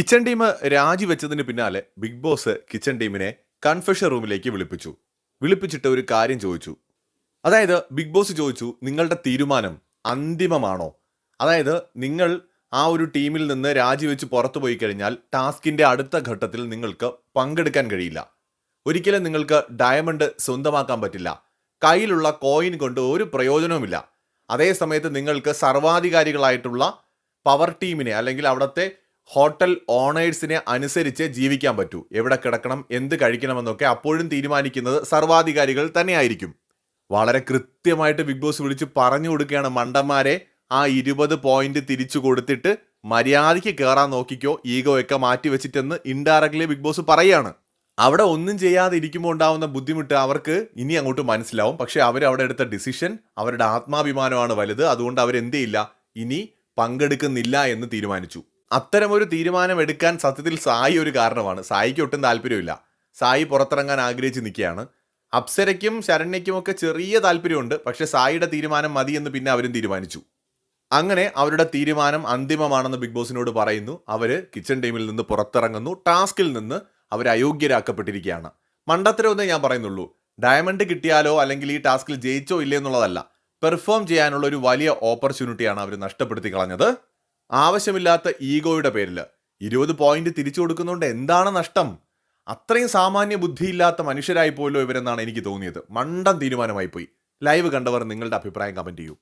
Kitchen team രാജിവെച്ചതിന് പിന്നാലെ Big Boss kitchen ടീമിനെ കൺഫെഷൻ റൂമിലേക്ക് വിളിപ്പിച്ചു. വിളിപ്പിച്ചിട്ട് ഒരു കാര്യം ചോദിച്ചു. അതായത് ബിഗ് ബോസ് ചോദിച്ചു നിങ്ങളുടെ തീരുമാനം അന്തിമമാണോ? അതായത് നിങ്ങൾ ആ ഒരു ടീമിൽ നിന്ന് രാജിവെച്ച് പുറത്തു പോയി കഴിഞ്ഞാൽ ടാസ്കിന്റെ അടുത്ത ഘട്ടത്തിൽ നിങ്ങൾക്ക് പങ്കെടുക്കാൻ കഴിയില്ല. ഒരിക്കലും നിങ്ങൾക്ക് ഡയമണ്ട് സ്വന്തമാക്കാൻ പറ്റില്ല. കയ്യിലുള്ള കോയിൻ കൊണ്ട് ഒരു പ്രയോജനവുമില്ല. അതേ സമയത്ത് നിങ്ങൾക്ക് സർവാധികാരികളായിട്ടുള്ള പവർ ടീമിനെ അല്ലെങ്കിൽ അവിടുത്തെ ഹോട്ടൽ ഓണേഴ്സിനെ അനുസരിച്ച് ജീവിക്കാൻ പറ്റൂ. എവിടെ കിടക്കണം എന്ത് കഴിക്കണമെന്നൊക്കെ അപ്പോഴും തീരുമാനിക്കുന്നത് സർവാധികാരികൾ തന്നെയായിരിക്കും. വളരെ കൃത്യമായിട്ട് ബിഗ് ബോസ് വിളിച്ച് പറഞ്ഞു കൊടുക്കുകയാണ് മണ്ടന്മാരെ. ആ ഇരുപത് പോയിന്റ് തിരിച്ചു കൊടുത്തിട്ട് മര്യാദയ്ക്ക് കയറാൻ നോക്കിക്കോ ഈഗോ ഒക്കെ മാറ്റി വെച്ചിട്ടെന്ന് ഇൻഡയറക്ട്ലി ബിഗ് ബോസ് പറയാണ്. അവിടെ ഒന്നും ചെയ്യാതെ ഇരിക്കുമ്പോൾ ഉണ്ടാവുന്ന ബുദ്ധിമുട്ട് അവർക്ക് ഇനി അങ്ങോട്ട് മനസ്സിലാവും. പക്ഷേ അവർ അവിടെ എടുത്ത ഡിസിഷൻ അവരുടെ ആത്മാഭിമാനമാണ് വലുത്. അതുകൊണ്ട് അവർ എന്ത് ചെയ്യില്ല? ഇനി പങ്കെടുക്കുന്നില്ല എന്ന് തീരുമാനിച്ചു. അത്തരമൊരു തീരുമാനം എടുക്കാൻ സത്യത്തിൽ സായി ഒരു കാരണമാണ്. സായിക്ക് ഒട്ടും താല്പര്യമില്ല സായി പുറത്തിറങ്ങാൻ ആഗ്രഹിച്ച് നിൽക്കുകയാണ്. അപ്സരയ്ക്കും ശരണ്യയ്ക്കും ഒക്കെ ചെറിയ താല്പര്യമുണ്ട്. പക്ഷെ സായിയുടെ തീരുമാനം മതി എന്ന് പിന്നെ അവരും തീരുമാനിച്ചു. അങ്ങനെ അവരുടെ തീരുമാനം അന്തിമമാണെന്ന് ബിഗ് ബോസിനോട് പറയുന്നു. അവർ കിച്ചൺ ടീമിൽ നിന്ന് പുറത്തിറങ്ങുന്നു. ടാസ്കിൽ നിന്ന് അവർ അയോഗ്യരാക്കപ്പെട്ടിരിക്കുകയാണ്. മണ്ടത്തരമെന്നേ ഞാൻ പറയുന്നുള്ളൂ. ഡയമണ്ട് കിട്ടിയാലോ അല്ലെങ്കിൽ ഈ ടാസ്കിൽ ജയിച്ചോ ഇല്ലേ എന്നുള്ളതല്ല. പെർഫോം ചെയ്യാനുള്ള ഒരു വലിയ ഓപ്പർച്യൂണിറ്റിയാണ് അവർ നഷ്ടപ്പെടുത്തി കളഞ്ഞത്. ആവശ്യമില്ലാത്ത ഈഗോയുടെ പേരിൽ. ഇരുപത് പോയിന്റ് തിരിച്ചു കൊടുക്കുന്നതുകൊണ്ട് എന്താണ് നഷ്ടം? അത്രയും സാമാന്യ ബുദ്ധിയില്ലാത്ത മനുഷ്യരായി പോലോ ഇവരെന്നാണ് എനിക്ക് തോന്നിയത്. മണ്ടം തീരുമാനമായി പോയി ലൈവ് കണ്ടവർ നിങ്ങളുടെ അഭിപ്രായം കമന്റ് ചെയ്യൂ.